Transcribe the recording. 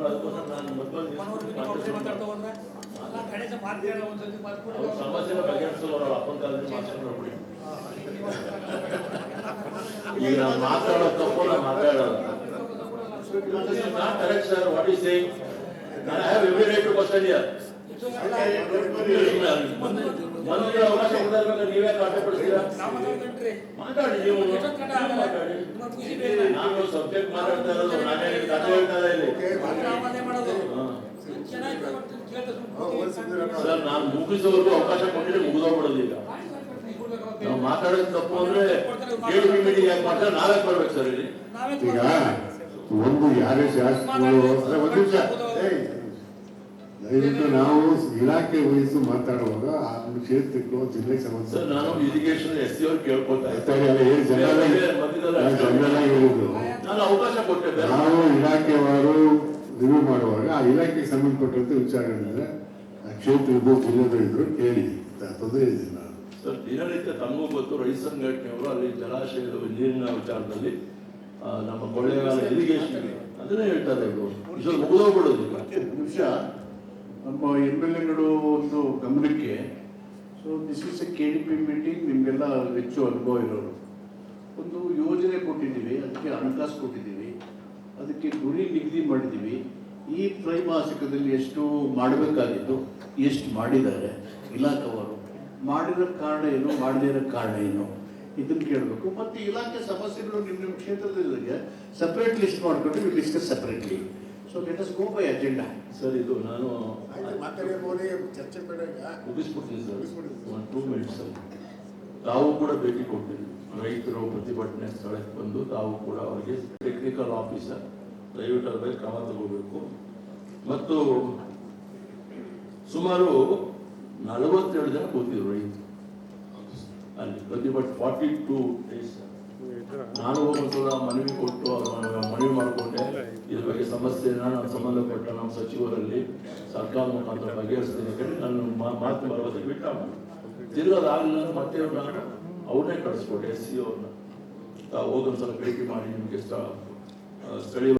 ಅದಕ್ಕೋಸ್ಕರ ನಾನು ಮನೋಹರ್ ಬಿಟ್ಟು ಒಬ್ಬರೇ ಮಾತಾಡ್ತಾ ಹೋದ್ರೆ ಅಲ್ಲ ಗಣೇಶ ಮಾತಾಡೋ ಒಂದ್ಸತಿ ಮಾತಾಡ್ಬಿಟ್ಟು ಅವ್ರ ಸಮಸ್ಯೆನ ಬಗೆಹರಿಸೋರು ಅವ್ರ ಅಪ್ಪನ ಕಾಲದಲ್ಲಿ ಮಾಡ್ಕೊಂಡು ಹೋಗ್ಬಿಡಿ ಈಗ ಮಾತಾಡೋ ತಪ್ಪು ನಾನು ಮಾತಾಡೋಲ್ಲ correct sir what saying have ನೀವೇ ಮಾತಾಡಿ ನೀವು. ನಾನು ಸಬ್ಜೆಕ್ಟ್ ಮಾತಾಡ್ತಾ ಇರೋದು ನಾನೇ ಕಥೆ ಹೇಳ್ತಾ ಇಲ್ಲ ಇಲ್ಲಿ ಮಾಡೋದು. ಹಾ. ಚೆನ್ನಾಗಿ ಕೇಳ್ತಾ ಸುಮ್ನೆ ಸರ್ ನಾನು ಮುಗಿಸೋವರೆಗೂ ಅವಕಾಶ ಕೊಟ್ಟಿದ್ರೆ ಮುಗಿದೋಗ್ಬಿಡೋದು ಈಗ ನಾವು ಮಾತಾಡೋದು ತಪ್ಪು ಅಂದ್ರೆ ಕೇಳಿ ಮೀಟಿಂಗ್ ಯಾಕೆ ಮಾಡ್ತಾರೆ ನಾವೇ ಬರ್ಬೇಕು ಸರ್ ಇಲ್ಲಿ. ಈಗ ಒಂದು ಯಾರೇ ಶಾಸಕರು ಒಂದು ನಿಮಿಷ. ದಯವಿಟ್ಟು ನಾವು ಇಲಾಖೆ ವಹಿಸಿ ಮಾತಾಡುವಾಗ ಕ್ಷೇತ್ರಕ್ಕೆ ಜಿಲ್ಲೆಗೆ ಸರ್ ನಾನು ಇರಿಗೇಷನ್ ಎಸ್ ಸಿ ಅವ್ರು ಕೇಳ್ಕೊತಾ ಮಧ್ಯದಲ್ಲಿ ನಾನು ನಾನು ಅವಕಾಶ ಕೊಟ್ಟೆ ಬೇರೆ. ನಾವು ಇಲಾಖೆವಾರು ರಿವ್ಯೂ ಮಾಡುವಾಗ ಆ ಇಲಾಖೆಗೆ ಸಂಬಂಧಪಟ್ಟಂತೆ ವಿಚಾರಗಳಿದ್ರೆ ಆ ಕ್ಷೇತ್ರದ್ದು ಜಿಲ್ಲೆದು ಇದ್ರು ಕೇಳಿ. ತೊಂದರೆ ಇದಿಲ್ಲ ಸರ್ ದಿನನಿತ್ಯ ತಮಗೂ ಗೊತ್ತು ರೈತ ಸಂಘಟನೆಯವರು ಅಲ್ಲಿ ಜಲಾಶಯದ ನೀರಿನ ವಿಚಾರದಲ್ಲಿ ನಮ್ಮ ಕೊಳ್ಳೆಗಾಲ ಇರಿಗೇಷನ್ ಅದನ್ನೇ ಹೇಳ್ತಾರೆ ಇವರು ಮುಗಿದೋಗ್ಬಿಡೋದು ನಿಮಿಷ ನಮ್ಮ ಎಂ ಎಲ್ ಎಗಳು ಒಂದು ಗಮನಕ್ಕೆ so this is a K D P meeting ನಿಮಗೆಲ್ಲ ಹೆಚ್ಚು ಅನುಭವ ಇರೋರು. ಒಂದು ಯೋಜನೆ ಕೊಟ್ಟಿದ್ದೀವಿ, ಅದಕ್ಕೆ ಹಣಕಾಸು ಕೊಟ್ಟಿದ್ದೀವಿ, ಅದಕ್ಕೆ ಗುರಿ ನಿಗದಿ ಮಾಡಿದ್ದೀವಿ. ಈ ತ್ರೈಮಾಸಿಕದಲ್ಲಿ ಎಷ್ಟು ಮಾಡಬೇಕಾಗಿತ್ತು ಎಷ್ಟು ಮಾಡಿದ್ದಾರೆ ಇಲಾಖೆಯವರು ಮಾಡಿರೋ ಕಾರಣ ಏನು, ಮಾಡದೇ ಇರೋ ಕಾರಣ ಏನು, ಇದನ್ನು ಕೇಳಬೇಕು. ಮತ್ತು ಇಲಾಖೆ ಸಮಸ್ಯೆಗಳು ನಿಮ್ಮ ನಿಮ್ಮ ಕ್ಷೇತ್ರದಲ್ಲಿ ಸಪ್ರೇಟ್ ಲಿಸ್ಟ್ ಮಾಡಿಕೊಂಡು discuss separately so let us go by agenda sir ಇದು ನಾನು ಚರ್ಚೆ. ಮುಗಿಸ್ಬಿಡ್ತೀನಿ ಸರ್ ಒಂದು ಟೂ ಮಿನಿಟ್ಸ್ ತಾವು ಕೂಡ ಭೇಟಿ ಕೊಟ್ಟಿದ್ದೀನಿ ರೈತರು ಪ್ರತಿಭಟನೆ ಸ್ಥಳಕ್ಕೆ ಬಂದು ತಾವು ಕೂಡ ಅವರಿಗೆ ಟೆಕ್ನಿಕಲ್ ಆಫೀಸರ್ ದಯವಿಟ್ಟು ಅದ್ರ ಕ್ರಮ ತಗೋಬೇಕು. ಮತ್ತು ಸುಮಾರು ನಲವತ್ತೆರಡು ಜನ ಕೂತಿದ್ರು ರೈತರು. ಅಲ್ಲಿ ಪ್ರತಿಭಟನೆ ಫಾರ್ಟಿ ಟೂ ಡೇಸ್ ನಾನು ಒಂದ್ಸಲ ಮನವಿ ಕೊಟ್ಟು ಅವ್ರ ಮನವಿ ಮಾಡಿಕೊಂಡೆ. ಬಗ್ಗೆ ಸಮಸ್ಯೆನ ನಾನು ಸಂಬಂಧಪಟ್ಟ ನಮ್ಮ ಸಚಿವರಲ್ಲಿ ಸರ್ಕಾರ ಮುಖಾಂತರ ಬಗೆಹರಿಸ್ತೀನಿ. ಹೇಳಿ ನಾನು ಮಾತು ಭರವಸೆ ಬಿಟ್ಟ ತಿರುಗೋದಾಗಲಿಲ್ಲ ಮತ್ತೆ ನಾನು ಅವ್ರನ್ನೇ ಕಳಿಸ್ಕೊಟ್ಟೆ ಎಸ್ ಸಿ ಅವ್ರನ್ನ. ತಾವು ಹೋದೊಂದ್ಸಲ ಭೇಟಿ ಮಾಡಿ ನಿಮಗೆ ಸ್ಥಳೀಯ